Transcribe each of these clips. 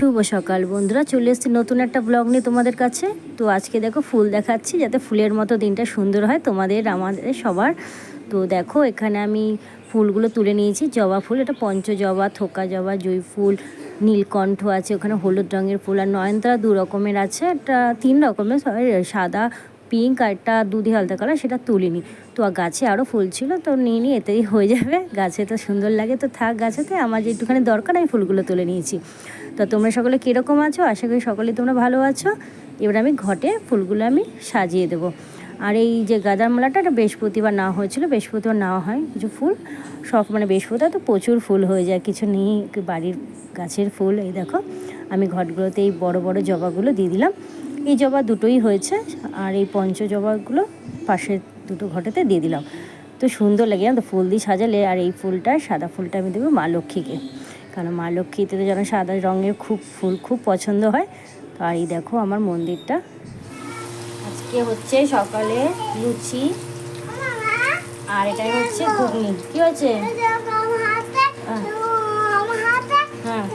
শুভ সকাল বন্ধুরা, চলে এসেছি নতুন একটা ব্লগ নিয়ে তোমাদের কাছে। তো আজকে দেখো ফুল দেখাচ্ছি যাতে ফুলের মতো দিনটা সুন্দর হয় তোমাদের, আমাদের সবার। তো দেখো এখানে আমি ফুলগুলো তুলে নিয়েছি, জবা ফুল, এটা পঞ্চ জবা থোকা জবা জুঁই ফুল, নীলকণ্ঠ আছে, ওখানে হলুদ রঙের ফুল আর নয়নতারা দু রকমের আছে, একটা তিন রকমের সবাই সাদা, পিঙ্ক আর একটা দুধি হালদা কালার, সেটা তুলিনি। তো গাছে আরও ফুল ছিল, তো নিয়ে নিয়ে এতেই হয়ে যাবে, গাছে তো সুন্দর লাগে, তো থাক গাছেতে, আমার যেটুখানি দরকার, আমি ফুলগুলো তুলে নিয়েছি। তো তোমরা সকলে কীরকম আছো? আশা করি সকলে তোমরা ভালো আছো। এবার আমি ঘটে ফুলগুলো আমি সাজিয়ে দেবো। আর এই যে গাঁদার মালাটা এটা বৃহস্পতিবার না হয়েছিল। বৃহস্পতিবার নেওয়া হয় কিছু ফুল। সব মানে বৃহস্পতিবার তো প্রচুর ফুল হয়ে যায়। কিছু নেই বাড়ির গাছের ফুল, এই দেখো। আমি ঘটগুলোতে এই বড় বড় জবাগুলো দিয়ে দিলাম। এই জবা দুটোই হয়েছে। আর এই পঞ্চ জবাগুলো পাশের দুটো ঘটেতে দিয়ে দিলাম। তো সুন্দর লাগে তো ফুল দিয়ে সাজালে। আর এই ফুলটা, সাদা ফুলটা আমি দেবো মা লক্ষ্মীকে। কারণ মা লক্ষ্মীতে তো যেন সাদা রঙের খুব ফুল খুব পছন্দ হয়। তো আর এই দেখো আমার মন্দিরটা। আজকে হচ্ছে সকালে লুচি আর এটাই হচ্ছে ঘুগনি। কি হয়েছে? হ্যাঁ।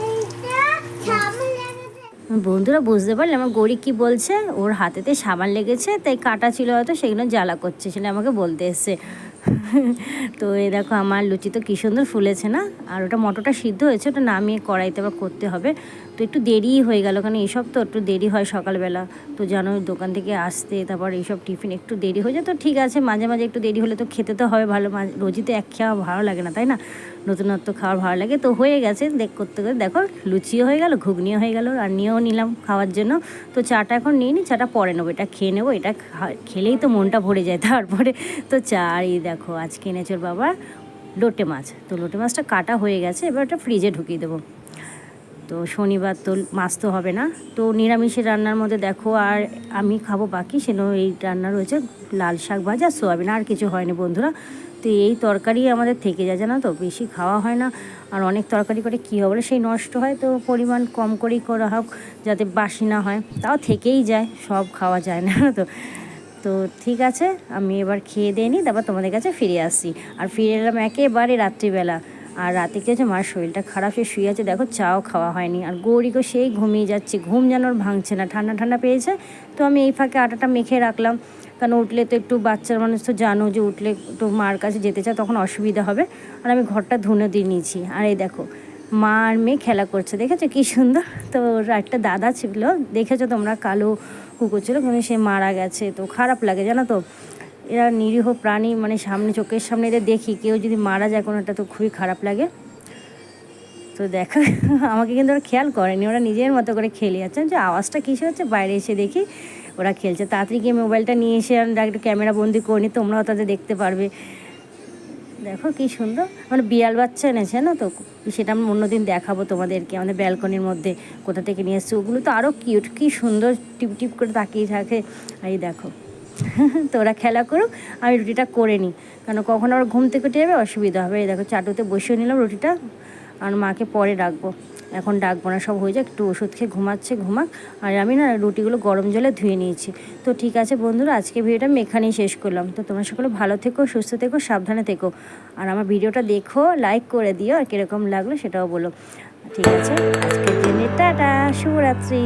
বন্ধুরা বুঝতে পারলে আমার গৌরী কি বলছে? ওর হাতেতে সাবান লেগেছে, তাই কাটা ছিল হয়তো, সেগুলো জ্বালা করছে, সেটা আমাকে বলতে এসছে। তো এ দেখো, আমার লুচি তো কী সুন্দর ফুলেছে না? আর ওটা মটরটা সিদ্ধ হয়েছে, ওটা নামিয়ে কড়াইতে বা করতে হবে। তো একটু দেরিই হয়ে গেল, কারণ এইসব তো একটু দেরি হয় সকালবেলা। তো জানো, দোকান থেকে আসতে, তারপর এইসব টিফিন একটু দেরি হয়ে যায়। তো ঠিক আছে, মাঝে মাঝে একটু দেরি হলে তো খেতে তো হবে ভালো। রোজই তো এক খাওয়া ভালো লাগে না, তাই না? নতুনত্ব খাওয়ার ভালো লাগে। তো হয়ে গেছে, দেখ, করতে করতে দেখো, লুচিও হয়ে গেল, ঘুগনিও হয়ে গেল আর নিয়েও নিলাম খাওয়ার জন্য। তো চাটা এখন নিয়ে নিই চাটা পরে নেব, এটা খেয়ে নেব, এটা খেলেই তো মনটা ভরে যায় তারপরে। তো চা আর এই দেখো, আজকে এনেছোর বাবা লোটে মাছ। তো লোটে মাছটা কাটা হয়ে গেছে, এবার ওটা ফ্রিজে ঢুকিয়ে দেবো। তো শনিবার তো মাছ তো হবে না। তো নিরামিষের রান্নার মধ্যে দেখো আর আমি খাব বাকি সেন এই রান্না রয়েছে লাল শাক ভাজা, সোয়াবিন, আর কিছু হয়নি বন্ধুরা। তো এই তরকারি আমাদের থেকে যায় জানো তো, বেশি খাওয়া হয় না। আর অনেক তরকারি করে কী হবে সেই নষ্ট হয়। তো পরিমাণ কম করেই করা হোক, যাতে বাসি না হয়। তাও থেকেই যায়, সব খাওয়া যায় না তো। তো ঠিক আছে, আমি এবার খেয়ে দিয়ে নিই তারপর তোমাদের কাছে ফিরে আসছি আর ফিরে এলাম একেবারে রাত্রিবেলা। আর রাতে কি হচ্ছে মার শরীরটা খারাপ, সে শুয়ে আছে। দেখো, চাও খাওয়া হয়নি। আর গৌরীকেও সেই ঘুমিয়ে যাচ্ছে। ঘুম যেন ওর ভাঙছে না। ঠান্ডা ঠান্ডা পেয়েছে। তো আমি এই ফাঁকে আটাটা মেখে রাখলাম। কারণ উঠলে তো একটু বাচ্চার মানুষ তো জানো যে উঠলে একটু মার কাছে যেতে চায়, তখন অসুবিধা হবে। আর আমি ঘরটা ধুনে দিয়ে নিয়েছি। আর এই দেখো, মা আর মেয়ে খেলা করছে। দেখেছ? কী সুন্দর। তো ওর একটা দাদা ছিল। দেখেছ তোমরা? কালো কুকুর ছিল। কিন্তু সে মারা গেছে। তো খারাপ লাগে, জানো তো? এরা নিরীহ প্রাণী মানে সামনে চোখের সামনে এদের দেখি। কেউ যদি মারা যায় কোনো একটা তো খুবই খারাপ লাগে। তো দেখো, আমাকে কিন্তু ওরা খেয়াল করেনি। ওরা নিজের মতো করে খেলে যাচ্ছে। যে আওয়াজটা কিসে হচ্ছে? বাইরে এসে দেখি ওরা খেলছে। তাড়াতাড়ি গিয়ে মোবাইলটা নিয়ে এসে একটু ক্যামেরা বন্দি করে নিই তোমরাও তাদের দেখতে পারবে। দেখো কি সুন্দর। মানে বিড়াল বাচ্চা এনেছে না তো? সেটা আমি অন্যদিন দেখাবো তোমাদেরকে, আমাদের ব্যালকনির মধ্যে। কোথা থেকে নিয়ে এসছে? ওগুলো তো আরও কিউট। কি সুন্দর টিপ টিপ করে তাকিয়ে থাকে। এই দেখো। তো ওরা খেলা করুক, আমি রুটিটা করে নিই। কারণ কখন আবার ঘুম থেকে উঠে যাবে, অসুবিধা হবে। এই দেখো, চাটুতে বসিয়ে নিলাম রুটিটা, আর মাকে পরে ডাকবো। এখন ডাকবো না, সব হয়ে যাক, একটু ওষুধ খেয়ে ঘুমাচ্ছে, ঘুমাক। আর আমি না রুটিগুলো গরম জলে ধুয়ে নিয়েছি। তো ঠিক আছে বন্ধুরা আজকে ভিডিওটা আমি এখানেই শেষ করলাম। তো তোমরা সকলে ভালো থেকো, সুস্থ থেকো, সাবধানে থেকো। আর আমার ভিডিওটা দেখো লাইক করে দিও, আর কীরকম লাগল সেটাও বলো। ঠিক আছে, আজকের জন্য টাটা, শুভরাত্রি।